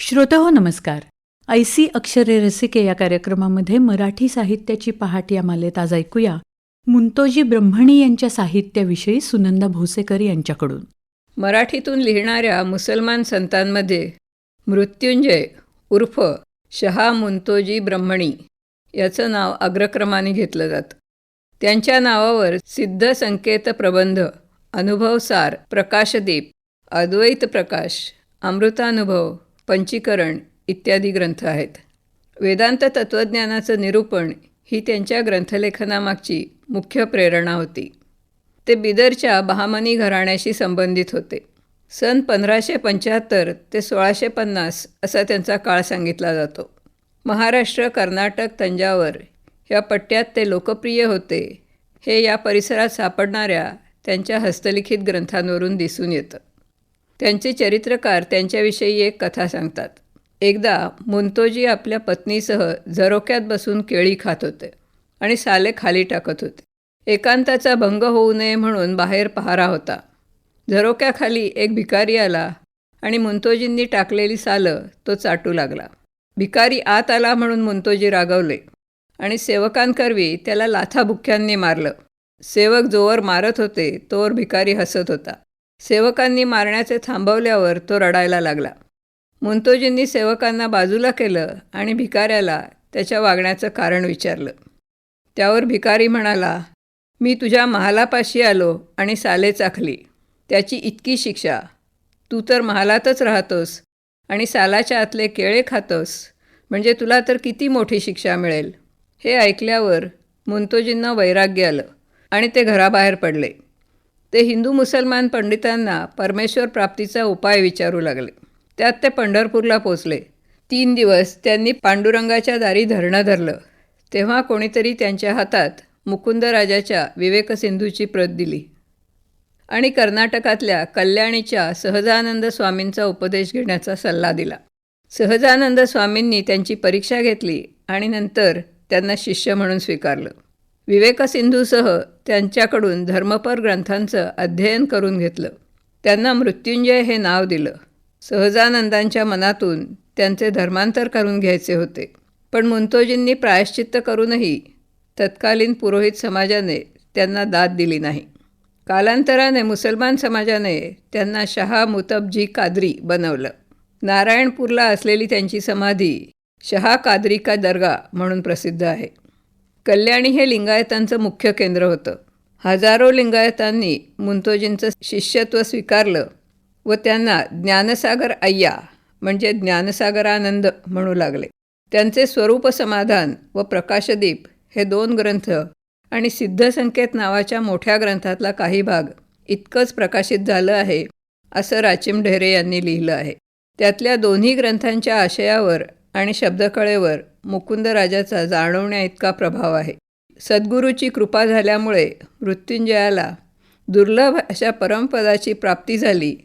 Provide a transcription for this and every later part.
श्रोते हो नमस्कार. ऐसी अक्षरे रसिके या कार्यक्रमामध्ये मराठी साहित्याची पहाट या मालेत आज ऐकूया मुंतोजी ब्रह्मणी यांच्या साहित्याविषयी सुनंदा भोसेकर यांच्याकडून. मराठीतून लिहिणाऱ्या मुसलमान संतांमध्ये मृत्युंजय उर्फ शहा मुंतोजी ब्रह्मणी याचं नाव अग्रक्रमाने घेतलं जातं. त्यांच्या नावावर सिद्ध संकेत प्रबंध अनुभवसार प्रकाशदीप अद्वैत प्रकाश अमृतानुभव पंचीकरण इत्यादी ग्रंथ आहेत. वेदांत तत्त्वज्ञानाचं निरूपण ही त्यांच्या ग्रंथलेखनामागची मुख्य प्रेरणा होती. ते बिदरच्या बहामनी घराण्याशी संबंधित होते. सन पंधराशे पंच्याहत्तर ते सोळाशे पन्नास असा त्यांचा काळ सांगितला जातो. महाराष्ट्र कर्नाटक तंजावर या पट्ट्यात ते लोकप्रिय होते. हे या परिसरात सापडणाऱ्या त्यांच्या हस्तलिखित ग्रंथांवरून दिसून येतं. त्यांचे चरित्रकार त्यांच्याविषयी एक कथा सांगतात. एकदा मुंतोजी आपल्या पत्नीसह झरोक्यात बसून केळी खात होते आणि साले खाली टाकत होते. एकांताचा भंग होऊ नये म्हणून बाहेर पहारा होता. झरोक्याखाली एक भिकारी आला आणि मुंतोजींनी टाकलेली सालं तो चाटू लागला. भिकारी आत आला म्हणून मुंतोजी रागवले आणि सेवकांकरवी त्याला लाथाबुक्क्यांनी मारलं. सेवक जोवर मारत होते तोवर भिकारी हसत होता. सेवकांनी मारण्याचे थांबवल्यावर तो रडायला लागला. मुंतोजींनी सेवकांना बाजूला केलं आणि भिकाऱ्याला त्याच्या वागण्याचं कारण विचारलं. त्यावर भिकारी म्हणाला मी तुझ्या महालापाशी आलो आणि साले चाखली. त्याची इतकी शिक्षा. तू तर महालातच राहतोस आणि सालाच्या आतले केळे खातोस. म्हणजे तुला तर किती मोठी शिक्षा मिळेल. हे ऐकल्यावर मुंतोजींना वैराग्य आलं आणि ते घराबाहेर पडले. ते हिंदू मुसलमान पंडितांना परमेश्वर प्राप्तीचा उपाय विचारू लागले. त्यात ते पंढरपूरला पोचले. तीन दिवस त्यांनी पांडुरंगाच्या दारी धरणं धरलं. तेव्हा कोणीतरी त्यांच्या हातात मुकुंदराजाच्या विवेकसिंधूची प्रत दिली. आणि कर्नाटकातल्या कल्याणीच्या सहजानंद स्वामींचा उपदेश घेण्याचा सल्ला दिला. सहजानंद स्वामींनी त्यांची परीक्षा घेतली आणि नंतर त्यांना शिष्य म्हणून स्वीकारलं. विवेकसिंधूसह त्यांच्याकडून धर्मपर ग्रंथांचं अध्ययन करून घेतलं. त्यांना मृत्युंजय हे नाव दिलं. सहजानंदांच्या मनातून त्यांचे धर्मांतर करून घ्यायचे होते. पण मुंतोजींनी प्रायश्चित्त करूनही तत्कालीन पुरोहित समाजाने त्यांना दाद दिली नाही. कालांतराने मुसलमान समाजाने त्यांना शहा मुतबजी कादरी बनवलं. नारायणपूरला असलेली त्यांची समाधी शहा कादरी का दर्गा म्हणून प्रसिद्ध आहे. कल्याणी हे लिंगायतांचं मुख्य केंद्र होतं. हजारो लिंगायतांनी मुंतोजींचं शिष्यत्व स्वीकारलं व त्यांना ज्ञानसागर अय्या म्हणजे ज्ञानसागरानंद म्हणू लागले. त्यांचे स्वरूप समाधान व प्रकाशदीप हे दोन ग्रंथ आणि सिद्धसंकेत नावाच्या मोठ्या ग्रंथातला काही भाग इतकंच प्रकाशित झालं आहे असं राचिम ढेरे यांनी लिहिलं आहे. त्यातल्या दोन्ही ग्रंथांच्या आशयावर आणि शब्दकळेवर मुकुंदराजाचा जाणवण्या इतका प्रभाव आहे. सद्गुरूची कृपा झाल्यामुळे मृत्युंजयाला दुर्लभ अशा परमपदाची प्राप्ती झाली.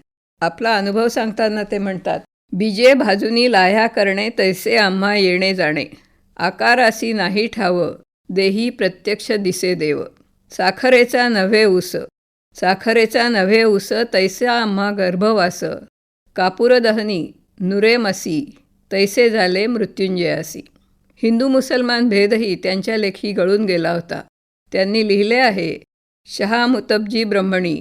आपला अनुभव सांगताना ते म्हणतात बीजे भाजूनी लाह्या करणे तैसे आम्हा येणे जाणे. आकारासी नाही ठावं देही प्रत्यक्ष दिसे देव. साखरेचा नव्हे उस साखरेचा नव्हे उस तैसा आम्हा गर्भवास. कापूरदहनी नुरे मसी तैसे झाले मृत्युंजयासी. हिंदू मुसलमान भेदही त्यांच्या लेखी गळून गेला होता. त्यांनी लिहिले आहे शहा मुतबजी ब्रह्मणी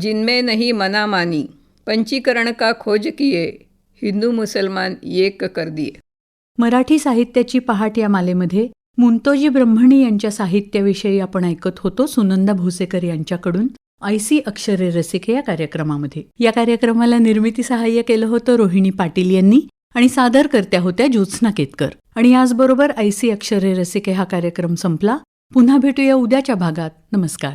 जिनमे नाही मनामानी पंचीकरण का खोज किये हिंदू मुसलमान एक कर दिये. मराठी साहित्याची पहाट या मालेमध्ये मुंतोजी ब्रह्मणी यांच्या साहित्याविषयी आपण ऐकत होतो सुनंदा भोसेकर यांच्याकडून ऐसी अक्षरे रसिके या कार्यक्रमामध्ये. या कार्यक्रमाला निर्मिती सहाय्य केलं होतं रोहिणी पाटील यांनी. आणि सादरकर्त्या होत्या ज्योत्स्ना केतकर. आणि याचबरोबर ऐसी अक्षरे रसिके हा कार्यक्रम संपला. पुन्हा भेटूया उद्याच्या भागात. नमस्कार.